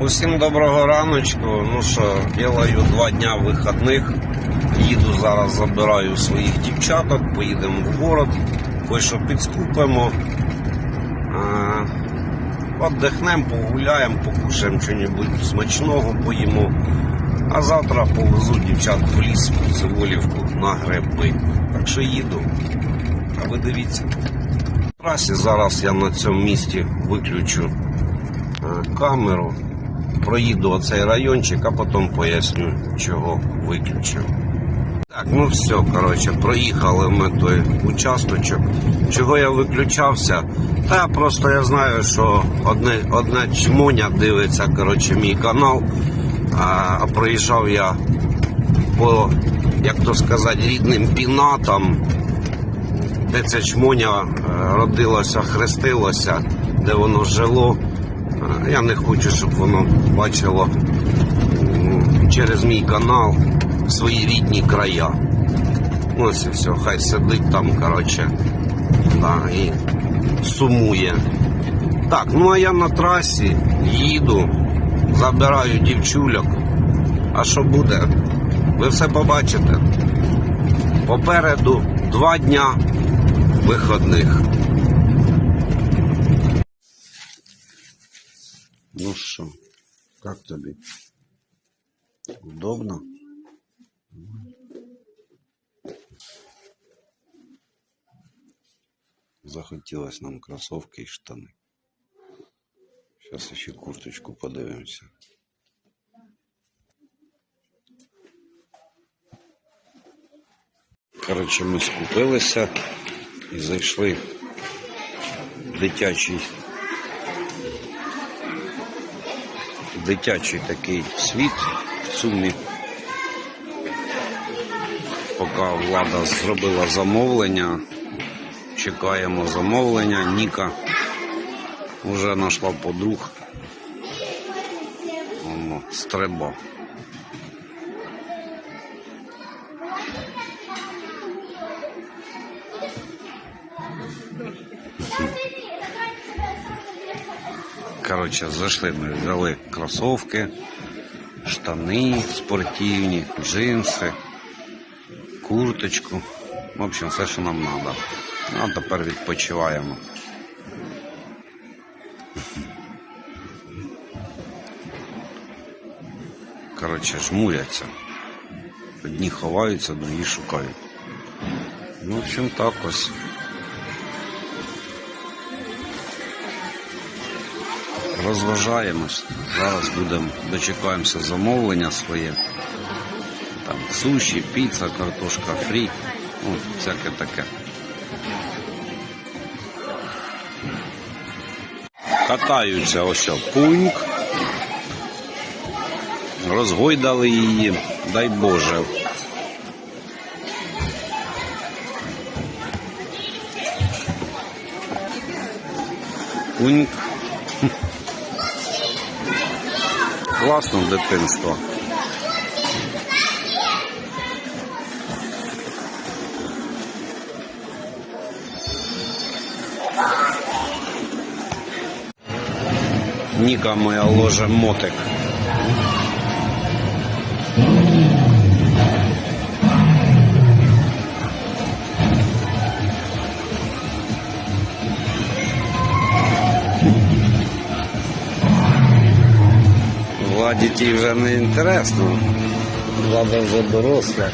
Усім доброго раночку. Ну що, делаю два дня вихідних. Їду зараз, забираю своїх дівчаток, поїдемо в город, кое-що підскупимо. Отдихнемо, погуляємо, покушаємо щось смачного, поїмо. А завтра повезу дівчат в ліс в Циволівку на гриби. Так що їду. А ви дивіться. В трасі зараз я на цьому місці виключу е, камеру, проїду оцей райончик, а потім поясню, чого виключив. Так, ну все, коротше, проїхали ми той участочок. Чого я виключався? Та просто я знаю, що одне, одна чмоня дивиться, коротше, мій канал. А, а проїжджав я по, як то сказати, рідним пінатам, де ця чмоня е, родилося, хрестилося, де воно жило. Я не хочу, щоб воно бачило через мій канал свої рідні края. Ось і все, хай сидить там, коротше, да, і сумує. Так, ну а я на трасі їду, забираю дівчульок. А що буде? Ви все побачите. Попереду два дня виходних. Ну що, як тобі? Удобно? Захотілось нам кросовки і штани. Зараз ще курточку подивимося. Коротше, ми скупилися і зайшли в дитячий. Дитячий такий світ в цумі. Поки влада зробила замовлення, чекаємо замовлення. Ніка вже знайшла подруг. Воно стреба. Коротше, зайшли ми, взяли кросовки, штани спортивні, джинси, курточку. В общем, все, що нам треба. А тепер відпочиваємо. Коротше, жмуряться. Одні ховаються, другі шукають. Ну, в общем, так ось. Розважаємось. Зараз будемо дочекаємося замовлення своє. Там суші, піца, картошка фрі. Ну, всяке таке. Катаються ось пуньк. Розгойдали її, дай Боже. Пуньк Класно дитинство. Ніка моя ложе мотик. Владі тій вже не інтересно. Влада вже доросла.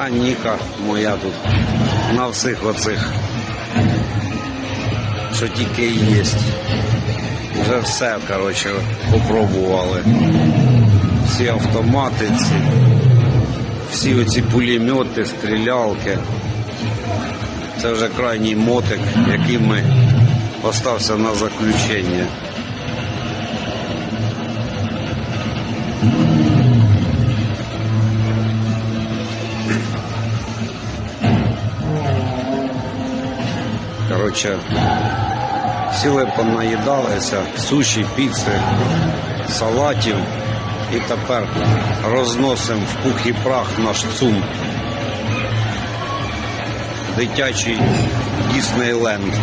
А Ніка моя тут на всіх оцих, що тільки є. Вже все, коротше, попробували. Всі автомати, ці, всі оці пулемети, стрілялки. Це вже крайній мотик, який ми остався на заключення. Коротше, сіли понаїдалися, суші, піци, салатів. І тепер розносимо в пух і прах наш цум. Дитячий Діснейленд.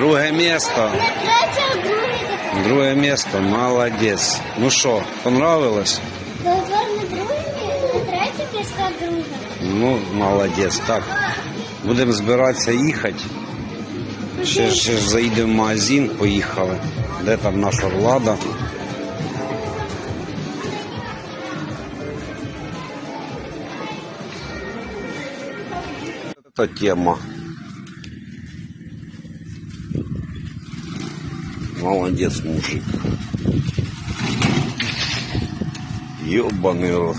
Друге місто. Третє, друге. Друге місто. Молодець. Ну що, понравилось? Тепер не друге, не третє місце, а друге. Ну, молодець. Так. Будемо збиратися їхати. Ще, ще ж заїдемо в магазин, поїхали. Де там наша влада? Это тема. Молодец, мужик. Ёбаный рот.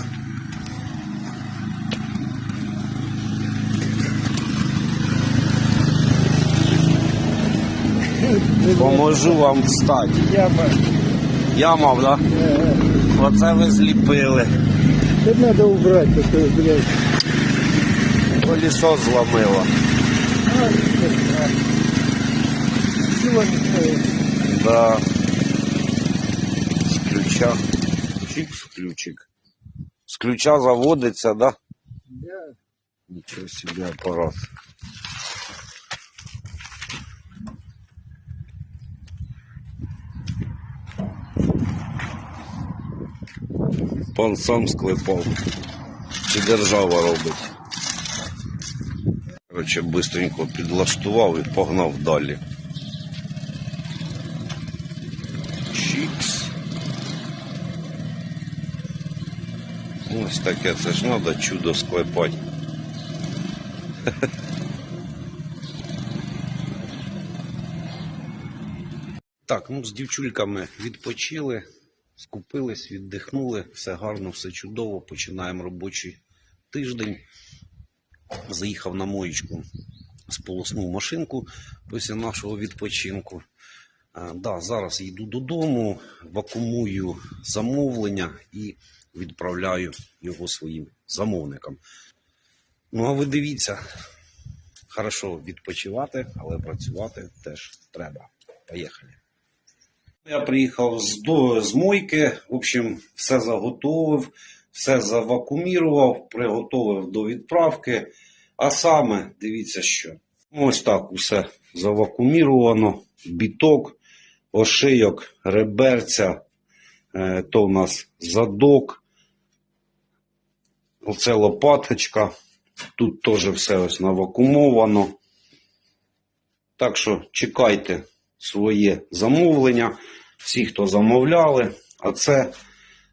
Поможу вам встати. Яма. Яма, да? Оце ви зліпили. Это надо убрать, это, блядь. Колесо зламило. Сила не стоит. Да. З ключа. Чикс ключик. З ключа заводиться, да? Да. Нічого собі апарат. Пан сам склепав. Чи держава робить? Короче, бистренько підлаштував і погнав далі. Ось таке, це ж треба чудо склепати. Так, ну з дівчульками відпочили, скупились, віддихнули, все гарно, все чудово. Починаємо робочий тиждень. Заїхав на моєчку, сполоснув машинку після нашого відпочинку. А, да, зараз йду додому, вакуумую замовлення і відправляю його своїм замовникам. Ну, а ви дивіться, хорошо відпочивати, але працювати теж треба. Поїхали. Я приїхав з, до, з мойки, в общем, все заготовив, все завакумірував, приготовив до відправки. А саме, дивіться що. Ось так усе завакуміровано, біток, ошийок, реберця, е, то в нас задок, оце лопаточка. Тут теж все ось навакумовано. Так що чекайте своє замовлення. Всі, хто замовляли, а це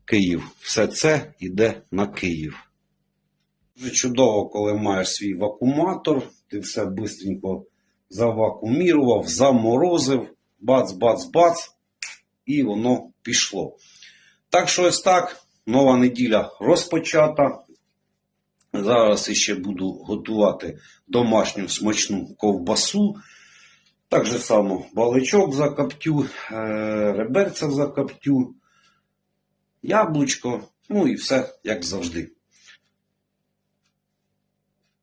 Київ. Все це йде на Київ. Дуже чудово, коли маєш свій вакууматор, ти все швидко завакуумірував, заморозив, бац-бац-бац, і воно пішло. Так що ось так, нова неділя розпочата. Зараз іще буду готувати домашню смачну ковбасу. Так же само баличок закоптю, е, реберця закоптю, яблучко, ну і все як завжди.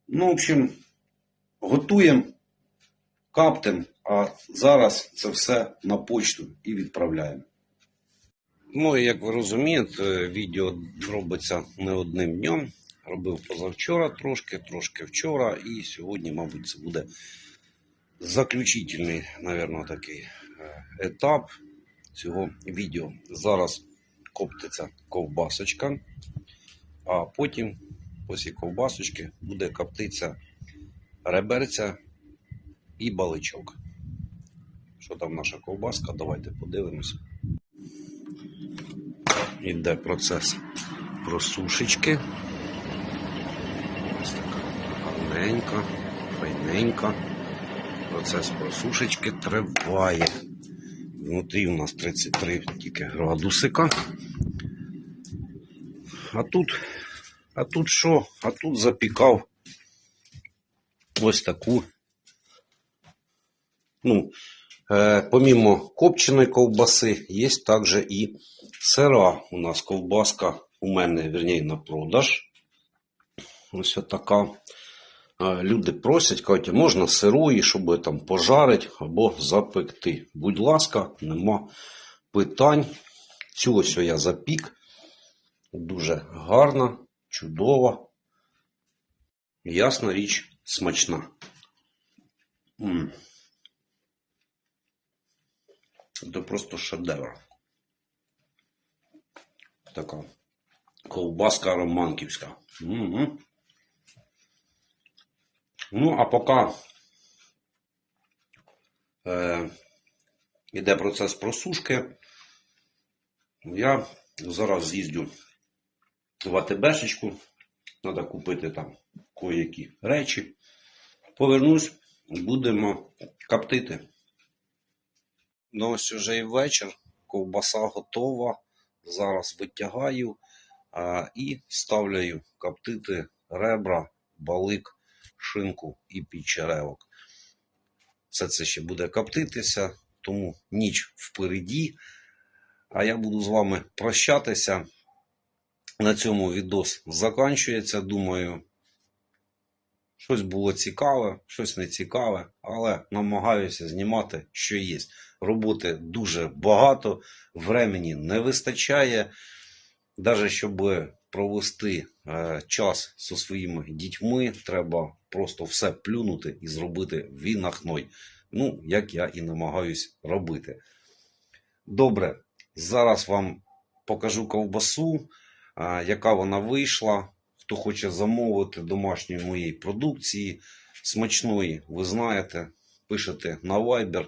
Ну, в общем, готуємо, каптем, а зараз це все на почту і відправляємо. Ну, і як ви розумієте, відео робиться не одним днем. Робив позавчора трошки, трошки вчора, і сьогодні, мабуть, це буде заключительний, напевно, такий е, етап цього відео. Зараз коптиться ковбасочка, а потім, після ковбасочки, буде коптитися реберця і баличок. Що там наша ковбаска? Давайте подивимось. Іде процес просушечки. Гарненька, файненька. Процес просушечки триває. Внутрі у нас 33 тільки градусика. А тут, а тут що? А тут запікав ось таку. Ну, е, помімо копченої ковбаси, є також і сира. У нас ковбаска у мене, вірніше, на продаж. Ось така. Е, Люди просять, кажуть, можна сирої, щоб там пожарити або запекти. Будь ласка, нема питань. Цю ось я запік. Дуже гарна, чудова. Ясна річ, смачна. М. Це просто шедевр. Така ковбаска романківська. Мгм. Ну, а поки е, йде процес просушки, я зараз з'їздю в АТБшечку. Треба купити там кое-які речі. Повернусь, будемо коптити. Ну, ось уже і вечір. Ковбаса готова. Зараз витягаю а, і ставляю коптити ребра, балик, шинку і підчеревок. Все це ще буде коптитися, тому ніч впереді. А я буду з вами прощатися. На цьому відос закінчується. Думаю, щось було цікаве, щось не цікаве, але намагаюся знімати, що є. Роботи дуже багато, времені не вистачає. Навіть щоб провести е, час зі своїми дітьми, треба просто все плюнути і зробити вінахной. Ну, як я і намагаюсь робити. Добре, зараз вам покажу ковбасу, а, яка вона вийшла. Хто хоче замовити домашньої моєї продукції, смачної, ви знаєте, пишете на Viber,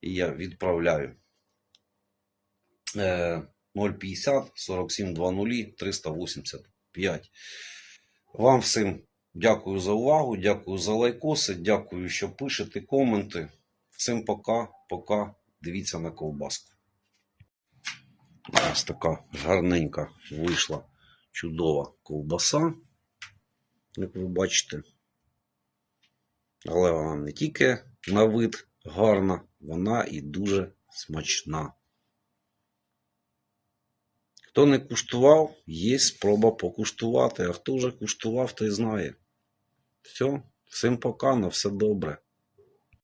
і я відправляю. Е, 050 47 00 385. Вам всім дякую за увагу, дякую за лайкоси, дякую, що пишете коменти. Всім пока, пока. Дивіться на ковбаску. Ось така гарненька вийшла чудова ковбаса, як ви бачите. Але вона не тільки на вид гарна, вона і дуже смачна. Хто не куштував, є спроба покуштувати. А хто вже куштував, той знає. Все, всім пока, на все добре.